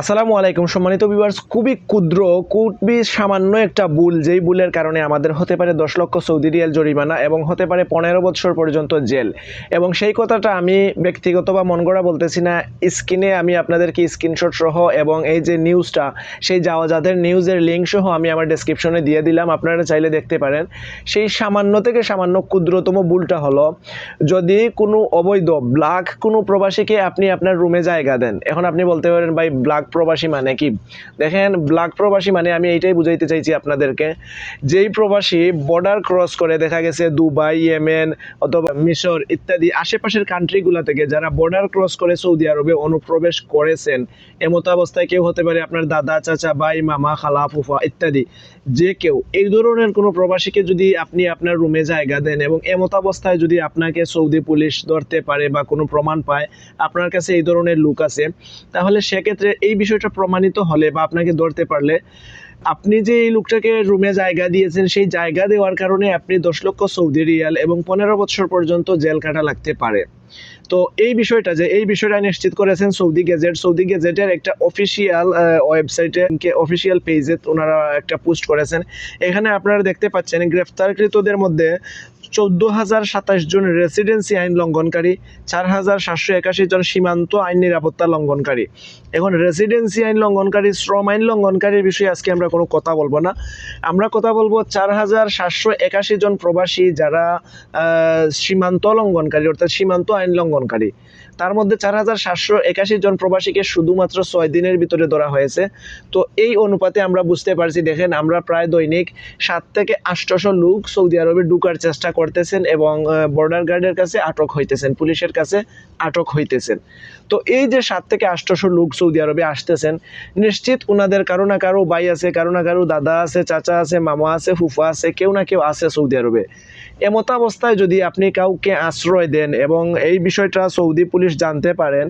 আসসালামু আলাইকুম, সম্মানিত ভিউয়ার্স খুবই ক্ষুদ্র, খুবই সামান্য একটা ভুল, যেই ভুলের কারণে আমাদের হতে পারে দশ লক্ষ সৌদি রিয়াল জরিমানা এবং হতে পারে পনেরো বছর পর্যন্ত জেল। এবং সেই কথাটা আমি ব্যক্তিগত বা মন গড়া বলতেছি না, স্ক্রিনে আমি আপনাদেরকে স্ক্রিনশট সহ এবং এই যে নিউজটা সেই যাওয়া যাদের নিউজের লিঙ্ক সহ আমি আমার ডেসক্রিপশনে দিয়ে দিলাম, আপনারা চাইলে দেখতে পারেন। সেই সামান্য থেকে সামান্য ক্ষুদ্রতম ভুলটা হলো, যদি কোনো অবৈধ ব্ল্যাক কোনো প্রবাসীকে আপনি আপনার রুমে জায়গা দেন, এখন আপনি বলতে পারেন, ভাই ব্ল্যাক প্রবাসী মানে কি? দেখেন, ব্ল্যাক প্রবাসী মানে আমি এইটাই বুঝাইতে চাইছি আপনাদেরকে। যেই প্রবাসী বর্ডার ক্রস করে, দেখা গেছে দুবাই, ইয়েমেন অথবা মিশর ইত্যাদি আশেপাশের কান্ট্রিগুলো থেকে যারা বর্ডার ক্রস করে সৌদি আরবে অনুপ্রবেশ করেছেন, এমতো অবস্থায় কেউ হতে পারে আপনার দাদা, চাচা, ভাই, মামা, খালা, ফুফা ইত্যাদি। যে কেউ, এই ধরনের কোনো প্রবাসীকে যদি আপনি আপনার রুমে জায়গা দেন এবং এমত অবস্থায় যদি আপনাকে সৌদি পুলিশ ধরতে পারে বা কোনো প্রমাণ পায়, আপনার কাছে এই ধরনের লুক আছে, তাহলে সেক্ষেত্রে এই বিষয়টা প্রমাণিত হলে বা আপনাকে ধরতে পারলে, আপনি যে এই লোকটাকে রুমে জায়গা দিয়েছেন, সেই জায়গা দেওয়ার কারণে আপনি দশ লক্ষ সৌদি রিয়াল এবং পনেরো বছর পর্যন্ত জেল কাটা লাগতে পারে। তো এই বিষয়টা যে, এই বিষয়টা নিশ্চিত করেছেন সৌদি গেজেট। সৌদি গেজেটের একটা অফিসিয়াল ওয়েবসাইটে অফিসিয়াল পেজে ওনারা একটা পোস্ট করেছেন। এখানে আপনারা দেখতে পাচ্ছেন, গ্রেফতারকৃতদের মধ্যে চোদ্দ হাজার সাতাশ জন রেসিডেন্সি আইন লঙ্ঘনকারী, চার হাজার সাতশো একাশি জন সীমান্ত আইন নিরাপত্তা লঙ্ঘনকারী। এখন রেসিডেন্সি আইন লঙ্ঘনকারী, শ্রম আইন লঙ্ঘনকারীর বিষয়ে আজকে আমরা কোনো কথা বলব না। আমরা কথা বলব চার হাজার সাতশো একাশি জন প্রবাসী যারা সীমান্ত লঙ্ঘনকারী, অর্থাৎ সীমান্ত আইন লঙ্ঘনকারী। তার মধ্যে চার হাজার সাতশো একাশি জন প্রবাসীকে শুধুমাত্র ছয় দিনের ভিতরে ধরা হয়েছে। তো এই অনুপাতে আমরা বুঝতে পারছি, দেখেন আমরা প্রায় দৈনিক সাত থেকে আটশোশো লোক সৌদি আরবে ঢুকার চেষ্টা করতেছেন এবং বর্ডার গার্ডের কাছে আটক হইতেছেন, পুলিশের কাছে আটক হইতেছেন। তো এই যে সাত থেকে আটশোশো লোক সৌদি আরবে আসতেছেন, নিশ্চিত ওনাদের কারও না কারও ভাই আছে, কারও না কারও দাদা আছে, চাচা আছে, মামা আছে, ফুফা আছে, কেউ না কেউ আছে সৌদি আরবে। এমত অবস্থায় যদি আপনি কাউকে আশ্রয় দেন এবং এই বিষয়টা সৌদি পুলিশ জানতে পারেন,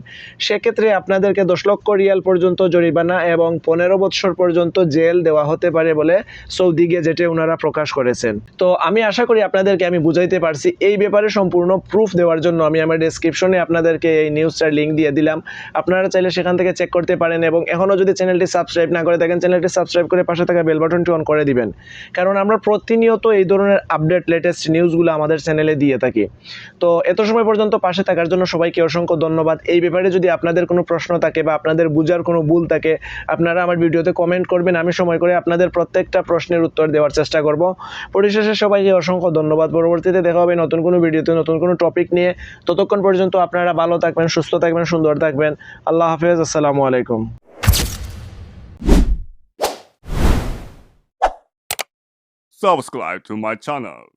সেক্ষেত্রে আপনাদেরকে দশ লক্ষ রিয়াল পর্যন্ত জরিমানা এবং পনেরো বৎসর পর্যন্ত জেল দেওয়া হতে পারে বলে সৌদি গেজেটে ওনারা প্রকাশ করেছেন। তো আমি আশা করি আপনাদেরকে আমি বুঝাইতে পারছি। এই ব্যাপারে সম্পূর্ণ প্রুফ দেওয়ার জন্য আমি আমার ডেসক্রিপশনে আপনাদেরকে এই নিউজটার লিঙ্ক দিয়ে দিলাম। আপনারা চাইলে সেখান থেকে চেক করতে পারেন এবং এখনও যদি চ্যানেলটি সাবস্ক্রাইব না করে থাকেন চ্যানেলটি সাবস্ক্রাইব করে পাশে থাকা বেল বাটনটি অন করে দিবেন। কারণ আমরা প্রতিনিয়ত এই ধরনের আপডেট লেটেস্ট নিউজগুলো আমাদের চ্যানেলে দিয়ে থাকি। তো এত সময় পর্যন্ত পাশে থাকার জন্য সবাইকে অসংখ্য ধন্যবাদ। এই ব্যাপারে যদি আপনাদের কোনো প্রশ্ন থাকে বা আপনাদের বুঝার কোনো ভুল থাকে, আপনারা আমার ভিডিওতে কমেন্ট করবেন। আমি সময় করে আপনাদের প্রত্যেকটা প্রশ্নের উত্তর দেওয়ার চেষ্টা করব। পরিশেষে সবাইকে অসংখ্য ধন্যবাদ। পরবর্তীতে দেখা হবে নতুন কোনো ভিডিওতে, নতুন কোনো টপিক নিয়ে। ততক্ষণ পর্যন্ত আপনারা ভালো থাকবেন, সুস্থ থাকবেন, সুন্দর থাকবেন। আল্লাহ হাফেজ, আসসালামু আলাইকুম। Subscribe to my channel.